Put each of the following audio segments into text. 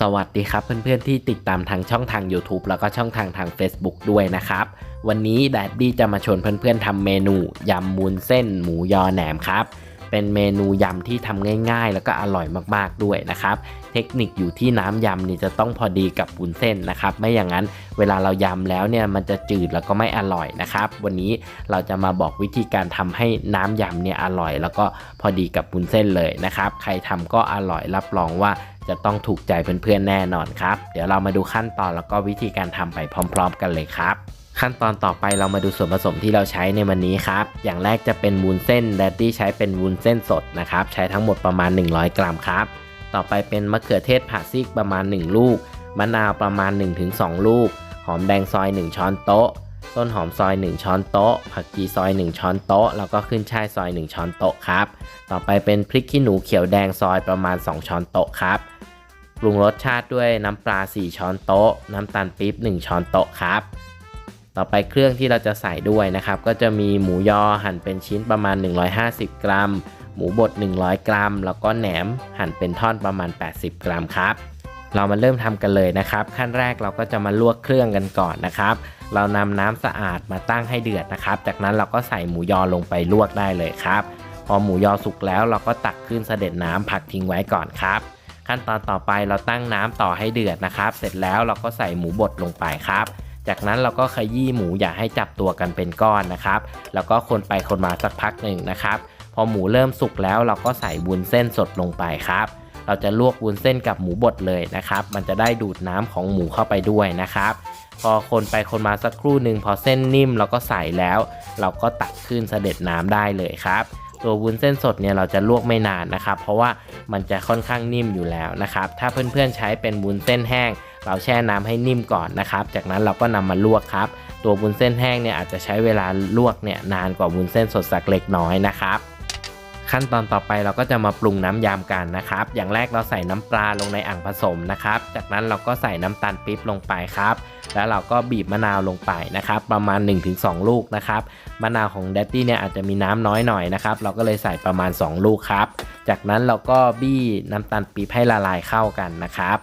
สวัสดีครับเพื่อนๆที่ติดตามทางช่องทาง YouTube แล้วก็ช่องทางทาง Facebook ด้วยนะครับ วันนี้แดดดี้จะมาชวนเพื่อนๆทำเมนูยำมูนเส้น หมูยอแหนมครับ เป็นเมนูยำที่ทำง่ายๆ แล้วก็อร่อยมากๆด้วยนะครับ ทคนิคอยู่ที่น้ำยำนี่จะต้องพอดีกับวุ้นเส้นนะครับ ไม่อย่างนั้นเวลาเรายำแล้วเนี่ยมันจะจืดแล้วก็ไม่อร่อยนะครับ วันนี้เราจะมาบอกวิธีการทำให้น้ำยำเนี่ยอร่อย แล้วก็พอดีกับวุ้นเส้นเลยนะครับ ใครทำก็อร่อยรับรองว่าจะต้องถูกใจเพื่อนๆแน่นอนครับ เดี๋ยวเรามาดูขั้นตอนแล้วก็วิธีการทำไปพร้อม ๆ กันเลยครับขั้นตอนต่อไปเรามาดูส่วนผสมที่เราใช้ในวันนี้ครับ อย่างแรกจะเป็นวุ้นเส้นแดดดี้ใช้เป็นวุ้นเส้นสดนะครับ ใช้ทั้งหมดประมาณ 100 กรัมครับ ต่อไปเป็นมะเขือเทศผ่าซีกประมาณ 1 ลูก มะนาวประมาณ 1-2 ลูก หอมแดงซอย 1 ช้อนโต๊ะ ต้นหอมซอย 1 ช้อนโต๊ะ ผักชีซอย 1 ช้อนโต๊ะ แล้วก็ขึ้นช่ายซอย 1 ช้อนโต๊ะครับ ต่อไปเป็นพริกขี้หนูเขียวแดงซอยประมาณ 2 ช้อนโต๊ะครับปรุงรสชาติด้วยน้ำปลา 4 ช้อนโต๊ะ น้ำตาลปี๊บ 1 ช้อนโต๊ะครับ ต่อไปเครื่องที่เราจะใส่ด้วยนะครับ ก็จะมีหมูยอหั่นเป็นชิ้นประมาณ 150 กรัม หมูบด 100 กรัม แล้วก็แหนมหั่นเป็นท่อนประมาณ 80 กรัมครับ เรามาเริ่มทำกันเลยนะครับ ขั้นแรกเราก็จะมาลวกเครื่องกันก่อนนะครับ เรานำน้ำสะอาดมาตั้งให้เดือดนะครับ จากนั้นเราก็ใส่หมูยอลงไปลวกได้เลยครับ พอหมูยอสุกแล้วเราก็ตักขึ้นเสด็จน้ำพักทิ้งไว้ก่อนครับ ขั้นตอนต่อไปเราตั้งน้ำต่อให้เดือดนะครับ เสร็จแล้วเราก็ใส่หมูบดลงไปครับจากนั้นเราก็ขยี้หมูอย่าให้จับตัวกันเป็นก้อนนะครับ แล้วก็คนไปคนมาสักพักหนึ่งนะครับ อหมูเริ่มสุกแล้วเราก็ใส่วุ้นเส้นสดลงไปครับ เราจะลวกวุ้นเส้นกับหมูบดเลยนะครับ มันจะได้ดูดน้ำของหมูเข้าไปด้วยนะครับ พอคนไปคนมาสักครู่หนึ่งพอเส้นนิ่มเราก็ใส่แล้ว เราก็ตักขึ้นเสด็จน้ำได้เลยครับตัววุ้นเส้นสดเนี่ยเราจะลวกไม่นานนะครับ เพราะว่ามันจะค่อนข้างนิ่มอยู่แล้วนะครับ ถ้าเพื่อนๆใช้เป็นวุ้นเส้นแห้ง เราแช่น้ำให้นิ่มก่อนนะครับ จากนั้นเราก็นำมาลวกครับ ตัววุ้นเส้นแห้งเนี่ยอาจจะใช้เวลาลวกเนี่ยนานกว่าวุ้นเส้นสดสักเล็กน้อยนะครับ ขั้นตอนต่อไปเราก็จะมาปรุงน้ำยำกันนะครับ อย่างแรกเราใส่น้ำปลาลงในอ่างผสมนะครับ จากนั้นเราก็ใส่น้ำตาลปี๊บลงไปครับ แล้วเราก็บีบมะนาวลงไปนะครับ ประมาณ 1-2 ลูกนะครับ มะนาวของแดดดี้เนี่ยอาจจะมีน้ำน้อยหน่อยนะครับ เราก็เลยใส่ประมาณ 2 ลูกครับ จากนั้นเราก็บี้น้ำตาลปี๊บให้ละลายเข้ากันนะครับ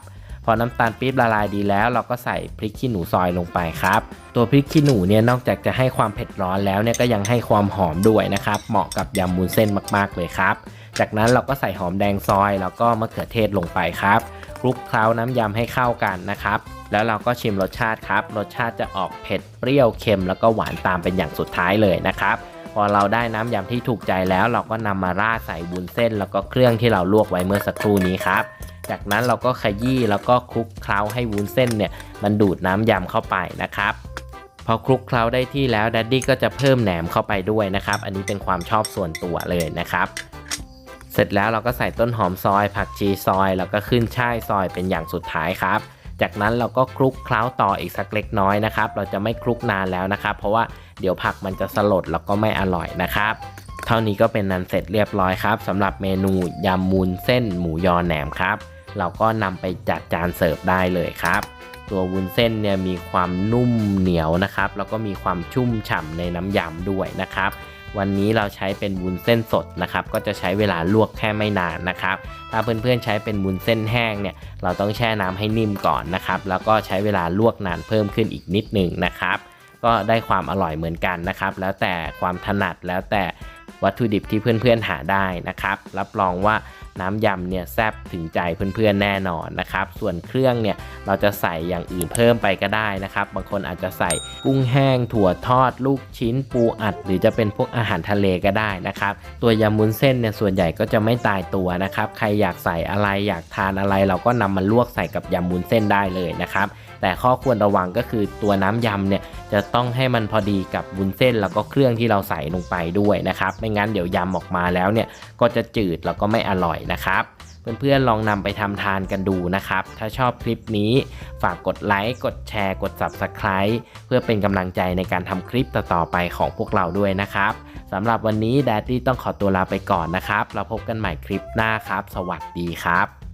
พอน้ำตาลปี๊บละลายดีแล้ว เราก็ใส่พริกขี้หนูซอยลงไปครับ ตัวพริกขี้หนูเนี่ยนอกจากจะให้ความเผ็ดร้อนแล้วเนี่ยก็ยังให้ความหอมด้วยนะครับ เหมาะกับยำมูนเส้นมากๆเลยครับ จากนั้นเราก็ใส่หอมแดงซอยแล้วก็มะเขือเทศลงไปครับคลุกเคล้าน้ำยำให้เข้ากันนะครับ แล้วเราก็ชิมรสชาติครับ รสชาติจะออกเผ็ดเปรี้ยวเค็ม แล้วก็หวานตามเป็นอย่างสุดท้ายเลยนะครับพอเราได้น้ำยำที่ถูกใจแล้ว เราก็นำมาราดใส่วุ้นเส้น แล้วก็เครื่องที่เราลวกไว้เมื่อสักครู่นี้ครับ จากนั้นเราก็ขยี้แล้วก็คลุกเคล้าให้วุ้นเส้นเนี่ยมันดูดน้ำยำเข้าไปนะครับพอคลุกเคล้าได้ที่แล้วดัดดี้ก็จะเพิ่มแหนมเข้าไปด้วยนะครับ อันนี้เป็นความชอบส่วนตัวเลยนะครับ เสร็จแล้วเราก็ใส่ต้นหอมซอย ผักชีซอย แล้วก็ขึ้นช่ายซอยเป็นอย่างสุดท้ายครับ จากนั้นเราก็คลุกเคล้าต่ออีกสักเล็กน้อยนะครับ เราจะไม่คลุกนานแล้วนะครับ เพราะว่าเดี๋ยวผักมันจะสลดแล้วก็ไม่อร่อยนะครับ เท่านี้ก็เป็นนันเสร็จเรียบร้อยครับสำหรับเมนูยำมูนเส้นหมูยอแหนมครับ เราก็นำไปจัดจานเสิร์ฟได้เลยครับ ตัววุ้นเส้นเนี่ยมีความนุ่มเหนียวนะครับ แล้วก็มีความชุ่มฉ่ำในน้ำยำด้วยนะครับวันนี้เราใช้เป็นวุ้นเส้นสดนะครับ ก็จะใช้เวลาลวกแค่ไม่นานนะครับ ถ้าเพื่อนๆใช้เป็นวุ้นเส้นแห้งเนี่ย เราต้องแช่น้ำให้นิ่มก่อนนะครับ แล้วก็ใช้เวลาลวกนานเพิ่มขึ้นอีกนิดหนึ่งนะครับ ก็ได้ความอร่อยเหมือนกันนะครับ แล้วแต่ความถนัดแล้วแต่ วัตถุดิบที่เพื่อนๆหาได้นะครับ รับรองว่าน้ำยำเนี่ยแซ่บถึงใจเพื่อนๆแน่นอนนะครับ ส่วนเครื่องเนี่ยเราจะใส่อย่างอื่นเพิ่มไปก็ได้นะครับ บางคนอาจจะใส่กุ้งแห้ง ถั่วทอด ลูกชิ้นปูอัด หรือจะเป็นพวกอาหารทะเลก็ได้นะครับ ตัวยำมุนเส้นเนี่ยส่วนใหญ่ก็จะไม่ตายตัวนะครับ ใครอยากใส่อะไรอยากทานอะไร เราก็นำมาลวกใส่กับยำมุนเส้นได้เลยนะครับแต่ข้อควรระวังก็คือตัวน้ำยำเนี่ยจะต้องให้มันพอดีกับวุ้นเส้นแล้วก็เครื่องที่เราใส่ลงไปด้วยนะครับไม่งั้นเดี๋ยวยำออกมาแล้วเนี่ยก็จะจืดแล้วก็ไม่อร่อยนะครับเพื่อนๆลองนำไปทำทานกันดูนะครับ ถ้าชอบคลิปนี้ฝากกดไลค์ กดแชร์ กด Subscribe เพื่อเป็นกำลังใจในการทำคลิปต่อๆไปของพวกเราด้วยนะครับสำหรับวันนี้แดดดี้ต้องขอตัวลาไปก่อนนะครับ เราพบกันใหม่คลิปหน้าครับ สวัสดีครับ